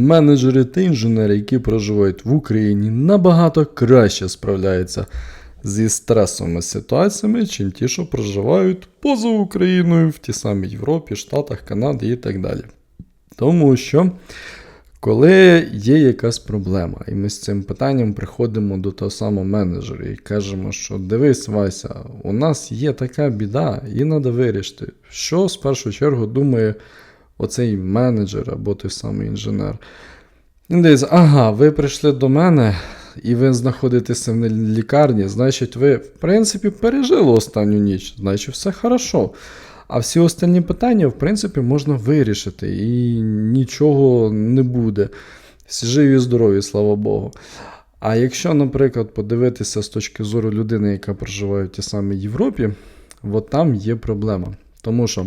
Менеджери та інженери, які проживають в Україні, набагато краще справляються зі стресовими ситуаціями, чим ті, що проживають поза Україною, в тій самій Європі, Штатах, Канаді і так далі. Тому що, коли є якась проблема, і ми з цим питанням приходимо до того самого менеджера і кажемо, що дивись, Вася, у нас є така біда, її треба вирішити. Що в першу чергу думає оцей менеджер або той самий інженер? Він дивиться, ага, ви прийшли до мене і ви знаходитеся в лікарні, значить, ви, в принципі, пережили останню ніч, значить, все хорошо. А всі останні питання, в принципі, можна вирішити, і нічого не буде. Всі живі і здорові, слава Богу. А якщо, наприклад, подивитися з точки зору людини, яка проживає в тій самій Європі, от там є проблема. Тому що,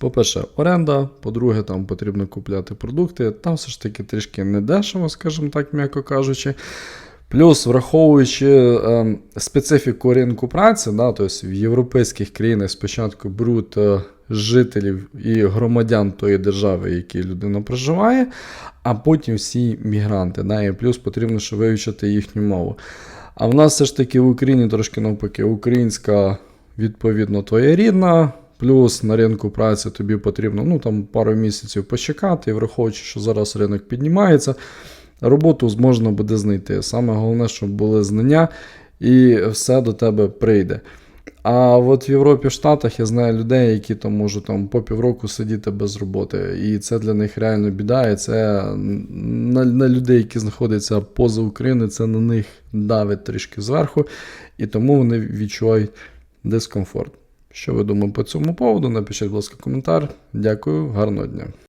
по-перше, оренда, по-друге, там потрібно купляти продукти, там все ж таки трішки недешево, скажімо так, м'яко кажучи. Плюс, враховуючи е, специфіку ринку праці, да, тобто в європейських країнах спочатку беруть е, жителів і громадян тої держави, в якій людина проживає, а потім всі мігранти. Да, і плюс потрібно ще вивчити їхню мову. А в нас все ж таки в Україні трошки навпаки, українська, відповідно, твоя рідна. Плюс на ринку праці тобі потрібно ну, там, пару місяців почекати, і враховуючи, що зараз ринок піднімається, роботу можна буде знайти. Саме головне, щоб були знання, і все до тебе прийде. А от в Європі, в Штатах я знаю людей, які там можуть там, по півроку сидіти без роботи. І це для них реально біда. І це на, на людей, які знаходяться поза Україною, це на них давить трішки зверху, і тому вони відчувають дискомфорт. Що ви думаєте по цьому поводу? Напишіть, будь ласка, коментар. Дякую, гарного дня.